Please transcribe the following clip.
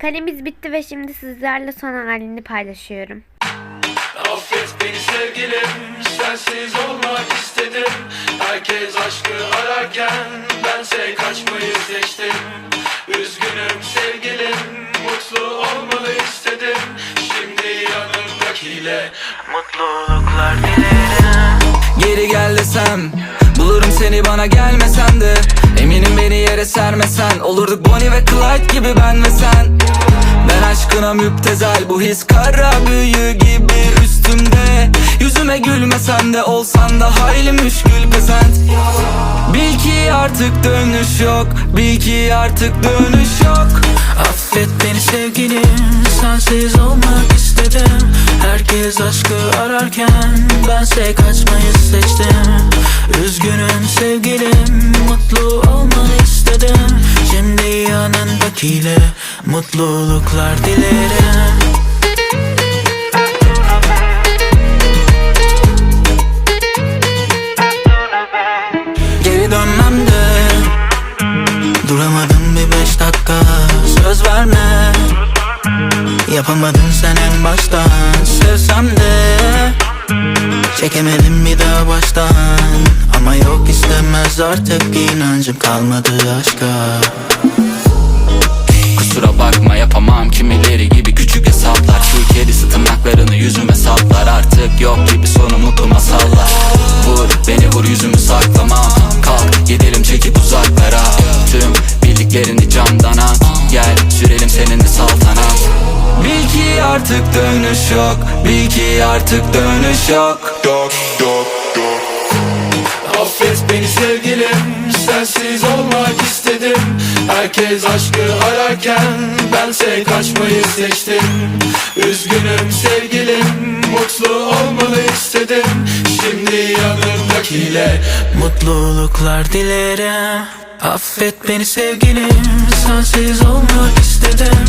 Kalemiz bitti ve şimdi sizlerle son halini paylaşıyorum. Affet beni sevgilim Sensiz olmak istedim. Herkes aşkı ararken Bense kaçmayı seçtim. Üzgünüm sevgilim Mutlu olmalı istedim. Şimdi yanımdakiyle Mutluluklar dilerim. Geri gel desem Bulurum seni bana gelmesen de. Eminim beni yere sermesen Olurduk Bonnie ve Clyde gibi ben ve sen aşkına müptezel Bu his kara büyü gibi üstümde Yüzüme gülmesen de Olsan da hayli müşkül pesent Bil ki artık dönüş yok Bil ki artık dönüş yok. Affet beni sevgilim Sensiz olmak istedim. Herkes aşkı ararken Bense kaçmayı seçtim. Üzgünüm sevgilim Mutlu olmanı istedim Şimdi yanındakiyle Mutluluklar dilerim. Geri dönmem de Duramadım bir beş dakika. Söz verme. Yapamadın sen en baştan. Sevsem de Çekemedim bir daha baştan. Ama yok istemez artık inancım kalmadı aşka. Kusura bakma yapamam. Kimileri gibi küçük hesaplar. Şu kedisi tırnaklarını yüzüme saplar. Artık yok gibi sonu mutlu masallar Vur beni vur yüzümü saklamam Kalk gidelim çekip uzaklara. Tüm bildiklerini camdan Gel sürelim seninle ki artık dönüş yok. Bil ki artık dönüş yok. Dok dok dok. Affet beni sevgilim Sensiz olmak istedim. Herkes aşkı ararken Bense kaçmayı seçtim. Üzgünüm sevgilim Mutlu olmalı istedim. Şimdi yanımdakiyle Mutluluklar dilerim. Affet beni sevgilim Sensiz olmak istedim